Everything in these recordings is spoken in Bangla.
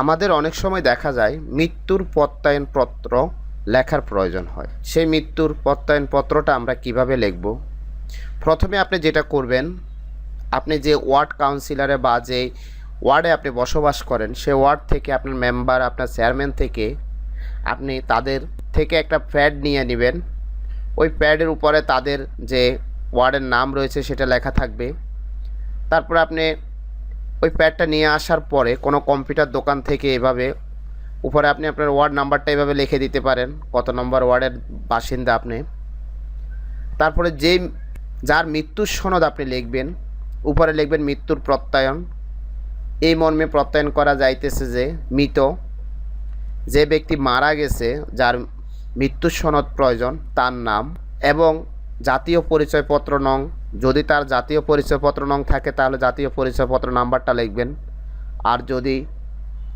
আমাদের অনেক সময় দেখা যায়, মৃত্যুর প্রত্যয়ন পত্র লেখার প্রয়োজন হয়। সেই মৃত্যুর প্রত্যয়ন পত্রটা আমরা কীভাবে লিখব? প্রথমে আপনি যেটা করবেন, আপনি যে ওয়ার্ড কাউন্সিলরে বা যে ওয়ার্ডে আপনি বসবাস করেন, সে ওয়ার্ড থেকে আপনার মেম্বার, আপনার চেয়ারম্যান থেকে আপনি তাদের থেকে একটা প্যাড নিয়ে নেবেন। ওই প্যাডের উপরে তাদের যে ওয়ার্ডের নাম রয়েছে সেটা লেখা থাকবে। তারপর আপনি ওই প্যাডটা নিয়ে আসার পরে কোনো কম্পিউটার দোকান থেকে এভাবে, উপরে আপনি আপনার ওয়ার্ড নাম্বারটা এভাবে লিখে দিতে পারেন, কত নম্বর ওয়ার্ডের বাসিন্দা আপনি। তারপরে যেই, যার মৃত্যুর সনদ আপনি লিখবেন, উপরে লিখবেন মৃত্যুর প্রত্যয়ন। এই মর্মে প্রত্যয়ন করা যাইতেছে যে, মৃত, যে ব্যক্তি মারা গেছে, যার মৃত্যুর সনদ প্রয়োজন, তার নাম এবং জাতীয় পরিচয়পত্র নং, যদি তার জাতীয় পরিচয়পত্র নং থাকে তাহলে জাতীয় পরিচয়পত্র নাম্বারটা লিখবেন। আর যদি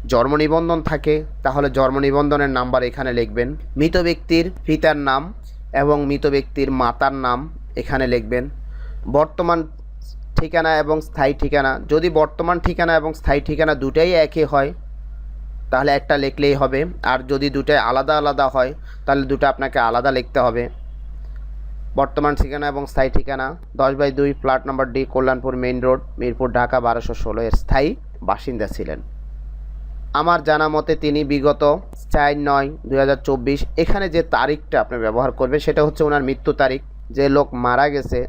জন্ম নিবন্ধন থাকে, তাহলে জন্ম নিবন্ধনের নাম্বার এখানে লিখবেন। মৃত ব্যক্তির পিতার নাম এবং মৃত ব্যক্তির মাতার নাম এখানে লিখবেন। বর্তমান ঠিকানা এবং স্থায়ী ঠিকানা, যদি বর্তমান ঠিকানা এবং স্থায়ী ঠিকানা দুটাই একই হয়, তাহলে একটা লিখলেই হবে। আর যদি দুটাই আলাদা আলাদা হয়, তাহলে দুটো আপনাকে আলাদা লিখতে হবে। বর্তমান ঠিকানা এবং স্থায়ী ঠিকানা, দশ বাই দুই flat number D Kalyanpur main road, Mirpur, Dhaka, বারোশো ষোলো এর স্থায়ী বাসিন্দা ছিলেন। আমার জানা মতে তিনি বিগত চার নয় দুই এখানে যে তারিখটা আপনি ব্যবহার করবেন সেটা হচ্ছে ওনার মৃত্যু তারিখ। যে লোক মারা গেছে,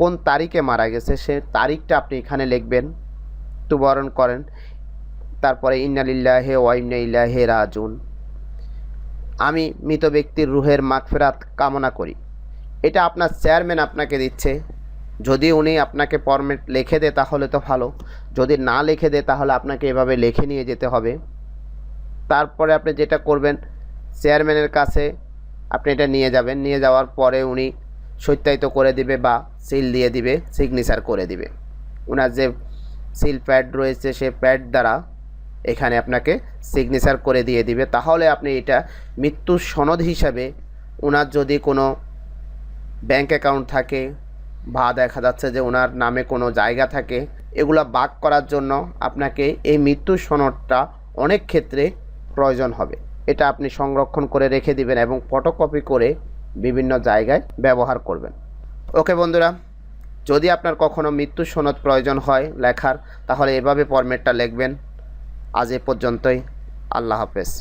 কোন তারিখে মারা গেছে সে তারিখটা আপনি এখানে লিখবেন মৃত্যুবরণ করেন, তারপরে ইন্নালিল্লাহে ওয়াইন্না ইল্লাহে রাজুন আমি মৃত ব্যক্তির রুহের মাগফেরাত কামনা করি। এটা আপনার চেয়ারম্যান আপনাকে দিচ্ছে। যদি উনি আপনাকে ফরম্যাট লিখে দেয় তাহলে তো ভালো। যদি না লিখে দেয় তাহলে আপনাকে এভাবে লিখে নিয়ে যেতে হবে। তারপরে আপনি যেটা করবেন চেয়ারম্যানের কাছে আপনি এটা নিয়ে যাবেন। নিয়ে যাওয়ার পরে উনি সত্যায়িত করে দিবে বা সিল দিয়ে দিবে সিগনেচার করে দিবে। ওনার যে সিল প্যাড রয়েছে, সে প্যাড দ্বারা এখানে আপনাকে সিগনেচার করে দিয়ে দিবে। তাহলে আপনি এটা মৃত্যুর সনদ হিসাবে ওনার যদি কোনো ব্যাংক অ্যাকাউন্ট থাকে, বা দেখা যাচ্ছে যে ওনার নামে কোনো জায়গা থাকে, এগুলা বাক করার জন্য আপনাকে এই মৃত্যুর সনদটা অনেক ক্ষেত্রে প্রয়োজন হবে। এটা আপনি সংরক্ষণ করে রেখে দিবেন এবং ফটোকপি করে বিভিন্ন জায়গায় ব্যবহার করবেন। ওকে বন্ধুরা, যদি আপনার কখনো মৃত্যু সনদ প্রয়োজন হয় লেখার, তাহলে এভাবে ফরম্যাটটা লিখবেন। আজ এ পর্যন্তই। আল্লাহ হাফেজ।